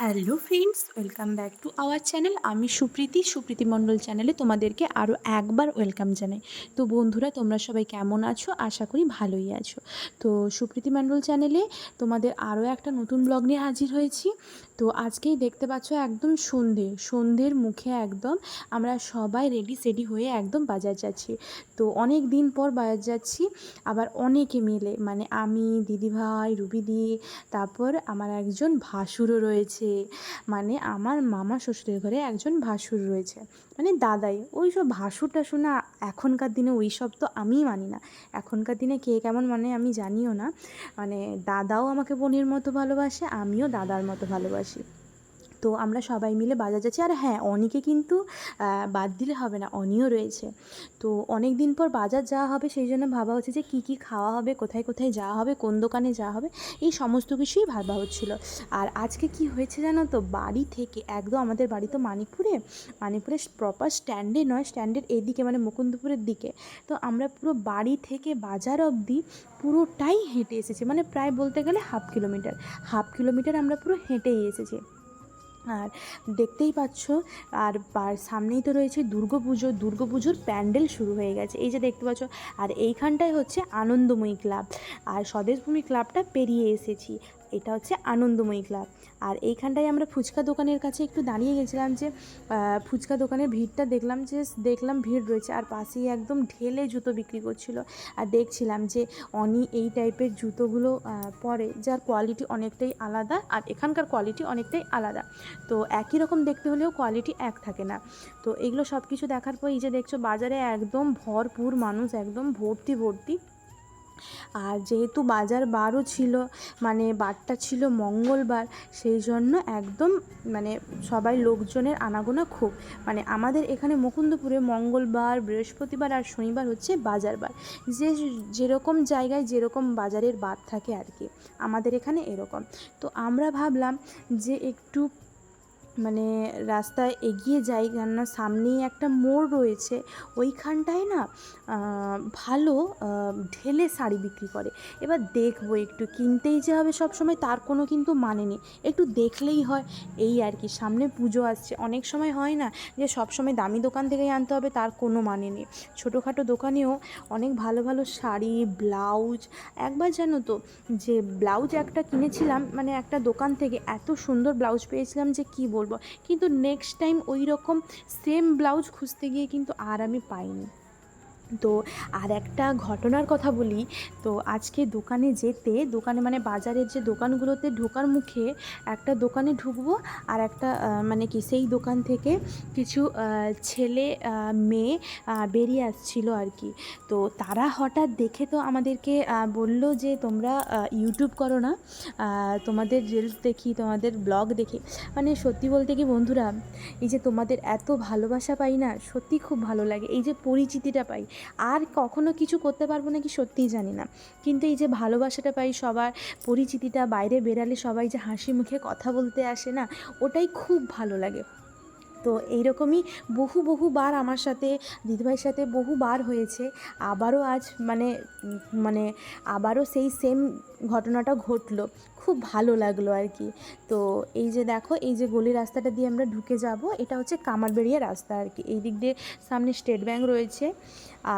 Hello friends, welcome back to our channel. আমি সুপ্রীতি সুপ্রীতি মণ্ডল চ্যানেলে তোমাদেরকে আরও একবার ওয়েলকাম জানাই। তো বন্ধুরা, তোমরা সবাই কেমন আছো? আশা করি ভালোই আছো। তো সুপ্রীতি মণ্ডল চ্যানেলে তোমাদের আরও একটা নতুন ব্লগ নিয়ে হাজির হয়েছি। তো আজকেই দেখতে পাচ্ছ একদম সন্ধে, সন্ধ্যের মুখে একদম আমরা সবাই রেডি সেডি হয়ে একদম বাজার যাচ্ছি। তো অনেক দিন পর বাজার যাচ্ছি, আবার অনেকে মিলে মানে আমি দিদিভাই রুবিদি তারপর আমার একজন ভাসুরও রয়েছে মানে আমার মামা শ্বশুরের ঘরে একজন ভাসুর রয়েছে মানে দাদাই। ওই সব ভাসুরটা শোনা এখনকার দিনে ওই সব তো আমিই মানি না। এখনকার দিনে কে কেমন মানে আমি জানিও না মানে দাদাও আমাকে বোনের মতো ভালোবাসে, আমিও দাদার মতো ভালোবাসি। relationship. তো আমরা সবাই মিলে বাজার যাচ্ছি। আর হ্যাঁ অনিকে কিন্তু বাদ দিলে হবে না, অনিও রয়েছে। তো অনেক দিন পর বাজার যাওয়া হবে, সেই জন্য ভাবা হচ্ছে যে কী কী খাওয়া হবে, কোথায় কোথায় যাওয়া হবে, কোন দোকানে যাওয়া হবে, এই সমস্ত কিছুই ভাবা হচ্ছিল। আর আজকে কি হয়েছে জানো তো, বাড়ি থেকে একদম আমাদের বাড়ি তো মানিকপুরে মানিকপুরে প্রপার স্ট্যান্ডে নয় স্ট্যান্ডের এদিকে মানে মুকুন্দপুরের দিকে। তো আমরা পুরো বাড়ি থেকে বাজার অবধি পুরোটাই হেঁটে এসেছি মানে প্রায় বলতে গেলে হাফ কিলোমিটার হাফ কিলোমিটার আমরা পুরো হেঁটেই এসেছি। আর দেখতেই পাচ্ছ, আর সামনেই তো রয়েছে দুর্গা দুর্গাপুজো দুর্গাপুজোর প্যান্ডেল শুরু হয়ে গেছে। এই যে দেখতে পাচ্ছ, আর এইখানটায় হচ্ছে আনন্দময়ী ক্লাব। আর স্বদেশভূমি ক্লাবটা পেরিয়ে এসেছি। এটা হচ্ছে আনন্দময়ী ক্লাব। আর এইখানটায় আমরা ফুচকা দোকানের কাছে একটু দাঁড়িয়ে গেছিলাম যে ফুচকা দোকানের ভিড়টা দেখলাম যে, দেখলাম ভিড় রয়েছে আর পাশেই একদম ঢেলে জুতো বিক্রি করছিল। আর দেখছিলাম যে, অনি এই টাইপের জুতোগুলো পরে, যার কোয়ালিটি অনেকটাই আলাদা আর এখানকার কোয়ালিটি অনেকটাই আলাদা। তো একই রকম দেখতে হলেও কোয়ালিটি এক থাকে না। তো এগুলো সব কিছু দেখার পর এই যে দেখছ, বাজারে একদম ভরপুর মানুষ, একদম ভর্তি ভর্তি আর যেহেতু বাজার বারও ছিল মানে বারটা ছিল মঙ্গলবার, সেই জন্য একদম মানে সবাই লোকজনের আনাগোনা খুব। মানে আমাদের এখানে মুকুন্দপুরে মঙ্গলবার, বৃহস্পতিবার আর শনিবার হচ্ছে বাজার বার। যে যেরকম জায়গায় যেরকম বাজারের বার থাকে আর কি। আমাদের এখানে এরকম। তো আমরা ভাবলাম যে একটু মানে রাস্তায় এগিয়ে যাই, কেননা সামনেই একটা মোড় রয়েছে, ওইখানটায় না ভালো ঢেলে শাড়ি বিক্রি করে। এবার দেখব একটু, কিনতেই যে হবে সব সময় তার কোনো কিন্তু মানে নেই। একটু দেখলেই হয়, এই আর কি, সামনে পুজো আসছে। অনেক সময় হয় না যে সব সময় দামি দোকান থেকেই আনতে হবে, তার কোনো মানে নেই। ছোটোখাটো দোকানেও অনেক ভালো ভালো শাড়ি, ব্লাউজ, একবার জানো তো, যে ব্লাউজ একটা কিনেছিলাম মানে একটা দোকান থেকে এত সুন্দর ব্লাউজ পেয়েছিলাম যে কী কি বলব কিন্তু নেক্সট টাইম ওই রকম সেম ব্লাউজ খুঁজতে গিয়ে কিন্তু আর আমি পাইনি। তো আর একটা ঘটনার কথা বলি, তো আজকে দোকানে যেতে, দোকানে মানে বাজারের যে দোকানগুলোতে ঢোকার মুখে একটা দোকানে ঢুকবো আর একটা মানে কি সেই দোকান থেকে কিছু ছেলে মেয়ে বেরিয়ে আসছিল আর কি। তো তারা হঠাৎ দেখে তো আমাদেরকে বলল যে তোমরা ইউটিউব করো না তোমাদের রিলস দেখি, তোমাদের ব্লগ দেখি। মানে সত্যি বলতে কি বন্ধুরা, এই যে তোমাদের এত ভালোবাসা পাই না, সত্যি খুব ভালো লাগে। এই যে পরিচিতিটা পাই আর কখনো কিছু করতে পারব নাকি সত্যিই জানি না। কিন্তু এই যে ভালোবাসাটা পাই সবার, পরিচিতিটা, বাইরে বেরালে সবাই যে হাসি মুখে কথা বলতে আসে না, ওটাই খুব ভালো লাগে। তো এইরকমই বহু বহুবার আমার সাথে দিদিভাইয়ের সাথে বহুবার হয়েছে। আবারও আজ মানে মানে আবারও সেই সেম ঘটনাটা ঘটলো। খুব ভালো লাগল আর কি। তো এই যে দেখো, এই যে গলি রাস্তাটা দিয়ে আমরা ঢুকে যাব, এটা হচ্ছে কামারবেড়িয়া রাস্তা আর কি। এই দিক দিয়ে সামনে স্টেট ব্যাংক রয়েছে।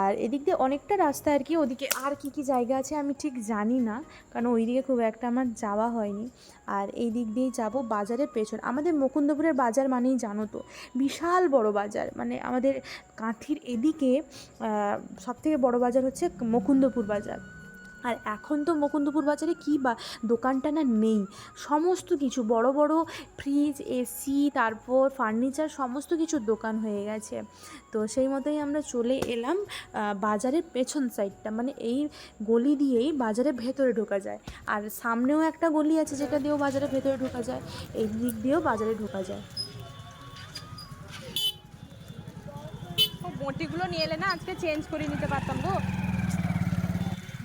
আর এদিক দিয়ে অনেকটা রাস্তা আর কি, ওদিকে আর কি কি জায়গা আছে আমি ঠিক জানি না, কারণ ওই দিকে খুব একটা আমার যাওয়া হয়নি। আর এই দিক দিয়েই যাব বাজারের পেছন, আমাদের মুকুন্দপুরের বাজার মানেই জানো তো, বিশাল বড় বাজার মানে আমাদের কাঁথির এদিকে সবথেকে বড় বাজার হচ্ছে মুকুন্দপুর বাজার। আর এখন তো মুকুন্দপুর বাজারে কী বা, দোকানটা না নেই। সমস্ত কিছু, বড় বড় ফ্রিজ এসি তারপর ফার্নিচার সমস্ত কিছুর দোকান হয়ে গেছে। তো সেই মতোই আমরা চলে এলাম বাজারের পেছন সাইডটা মানে এই গলি দিয়েই বাজারের ভেতরে ঢোকা যায়। আর সামনেও একটা গলি আছে, যেটা দিয়েও বাজারের ভেতরে ঢোকা যায়, এই দিক দিয়েও বাজারে ঢোকা যায়। বটিগুলো নিয়ে এলে না, আজকে চেঞ্জ করে নিতে পারতাম গো।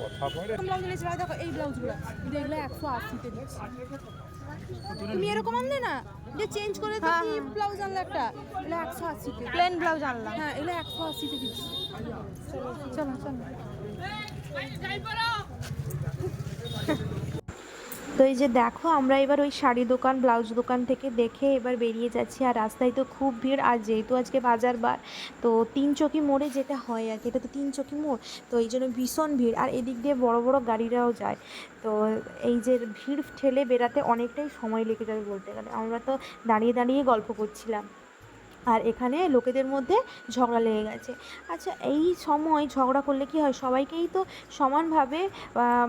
কথা বলে ব্লাউজ দেখো এই ব্লাউজগুলো এগুলো একশো আশিতে দিচ্ছি তুমি এরকম আনলে না যে চেঞ্জ করে দেখি ব্লাউজ আনলে একটা এগুলো একশো আশিতে। প্লেন ব্লাউজ আনলাম। হ্যাঁ এগুলো একশো আশিতে দিচ্ছি। চলো চলো। তো এই যে দেখো, আমরা এবার ওই শাড়ি দোকান, ব্লাউজ দোকান থেকে দেখে এবার বেরিয়ে যাচ্ছি। আর রাস্তায় তো খুব ভিড়, আর যেহেতু আজকে বাজার বার, তো তিন চকি মোড়ে যেতে হয় আর কি। এটা তো তিন চকি মোড়, তো এই জন্য ভীষণ ভিড়। আর এদিক দিয়ে বড় বড় গাড়িরাও যায়। তো এই যে ভিড় ঠেলে বেরাতে অনেকটাই সময় লেগে যাবে বলতে গেলে। আমরা তো দাঁড়িয়ে দাঁড়িয়ে গল্প করছিলাম। আর এখানে লোকেদের মধ্যে ঝগড়া লেগে গেছে। আচ্ছা এই সময় ঝগড়া করলে কি হয়? সবাইকেই তো সমানভাবে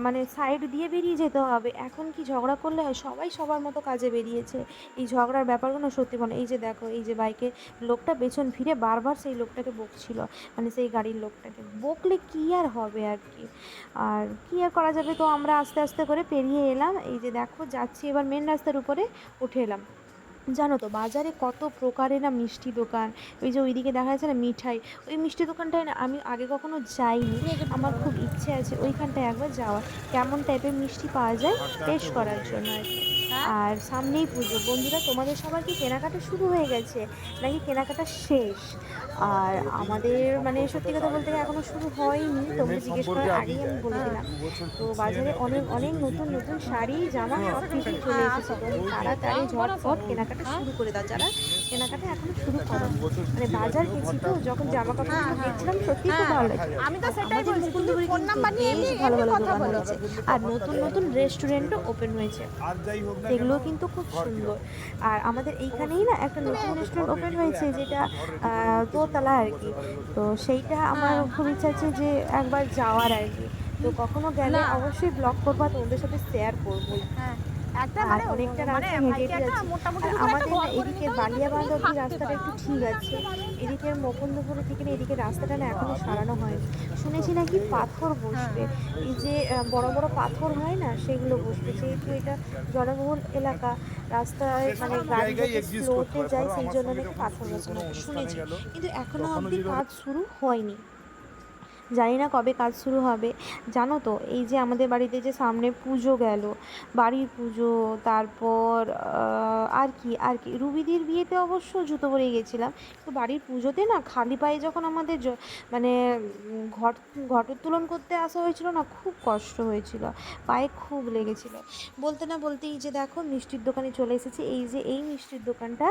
মানে সাইড দিয়ে বেরিয়ে যেতে হবে। এখন কি ঝগড়া করলে হয়? সবাই সবার মতো কাজে বেরিয়েছে। এই ঝগড়ার ব্যাপারগুলো সত্যি মনে এই যে দেখো, এই যে বাইকে লোকটা পেছন ফিরে বারবার সেই লোকটাকে বকছিল মানে সেই গাড়ির লোকটাকে। বকলে কি আর হবে আর কি? আর কি আর করা যাবে? তো আমরা আস্তে আস্তে করে পেরিয়ে এলাম। এই যে দেখো, যাচ্ছি এবার মেন রাস্তার উপরে, উঠে এলাম। জানো তো বাজারে কত প্রকারের না মিষ্টি দোকান। ওই যে ওইদিকে দেখা যাচ্ছে না মিঠাই। ওই মিষ্টি দোকানটায় না আমি আগে কখনো যাইনি। আমার খুব ইচ্ছে আছে ওইখানটায় একবার যাওয়ার। কেমন টাইপের মিষ্টি পাওয়া যায় টেস্ট করার জন্য আর কি। আর সামনেই পুজো। বন্ধুরা তোমাদের সবার কি কেনাকাটা শুরু হয়ে গেছে? নাকি কেনাকাটা শেষ? আর আমাদের মানে সত্যি কথা বলতে গেলে এখনও শুরু হয়নি। তোমরা জিজ্ঞেস করার আগেই আমি বলে দিলাম। তো বাজারে অনেক অনেক নতুন নতুন শাড়ি জামা সব কিছু চলে এসেছে। তাড়াতাড়ি ঝটফট কেনাকাটা শুরু করে দাও যারা। কেনাকাটা এখনও শুরু করো মানে বাজার গেছি তো যখন জামা কাপড় দেখছিলাম সত্যি খুব ভালো লাগে আমি তো সেটাই বলছি ফোন নাম্বার নিয়ে ভালো ভালো কথা দোকান হয়েছে আর নতুন নতুন রেস্টুরেন্টও ওপেন হয়েছে। আর যাই হোক না সেগুলো কিন্তু খুব সুন্দর। আর আমাদের এইখানেই না একটা নতুন রেস্টুরেন্ট ওপেন হয়েছে যেটা দোতলা আর কি। তো সেইটা আমার খুব ইচ্ছা আছে যে একবার যাওয়ার আর কি। তো কখনো গেলে অবশ্যই ব্লগ করব আর তোমাদের সাথে শেয়ার করব হ্যাঁ। আর মানে অনেকটা মানে রাস্তা হেঁটে হেঁটে যাচ্ছি। আমাদের না এদিকে অব্দি রাস্তাটা একটু ঠিক আছে। এদিকে মুকুন্দপুরের থেকে না এদিকে রাস্তাটা না এখনও সারানো হয়নি। শুনেছি নাকি পাথর বসবে। এই যে আহ, বড় বড় পাথর হয় না সেগুলো বসবে। যেহেতু এটা জনবহুল এলাকা রাস্তায় মানে গাড়ি স্লোতে যায় সেই জন্য নাকি পাথর বসানো হয়। শুনেছি। কিন্তু এখনও তখন অবধি কাজ শুরু হয়নি। জানি না কবে কাজ শুরু হবে। জানো তো, এই যে আমাদের বাড়িতে যে সামনে পুজো গেল, বাড়ির পুজো, তারপর আর কি আর কি, রুবিদির বিয়েতে অবশ্য জুতো পরে গেছিলাম। তো বাড়ির পুজোতে না খালি পায়ে যখন আমাদের মানে ঘট, ঘটোত্তোলন করতে আসা হয়েছিল না, খুব কষ্ট হয়েছিল, পায়ে খুব লেগেছিল। বলতে না বলতেই যে দেখো, মিষ্টির দোকানে চলে এসেছি। এই যে এই মিষ্টির দোকানটা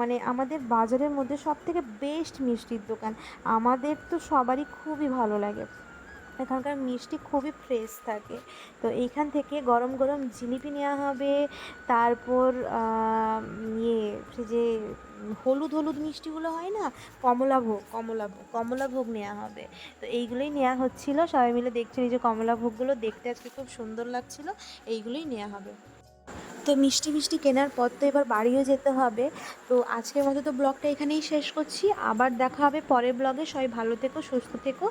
মানে আমাদের বাজারের মধ্যে সব থেকে বেস্ট মিষ্টির দোকান। আমাদের তো সবারই খুবই ভালো লাগে। এখানকার মিষ্টি খুবই ফ্রেশ থাকে। তো এইখান থেকে গরম গরম জিলিপি নেওয়া হবে, তারপর ইয়ে যে হলুদ হলুদ মিষ্টিগুলো হয় না কমলাভোগ কমলাভোগ কমলাভোগ নেওয়া হবে। তো এইগুলোই নেওয়া হচ্ছিল, সবাই মিলে দেখছেন এই যে কমলাভোগগুলো দেখতে আজকে খুব সুন্দর লাগছিল, এইগুলোই নেওয়া হবে। তো মিষ্টি মিষ্টি কেনার পর তো এবার বাড়িও যেতে হবে। তো আজকের মতো তো ব্লগটা এখানেই শেষ করছি, আবার দেখা হবে পরের ব্লগে। সবাই ভালো থেকো, সুস্থ থেকো।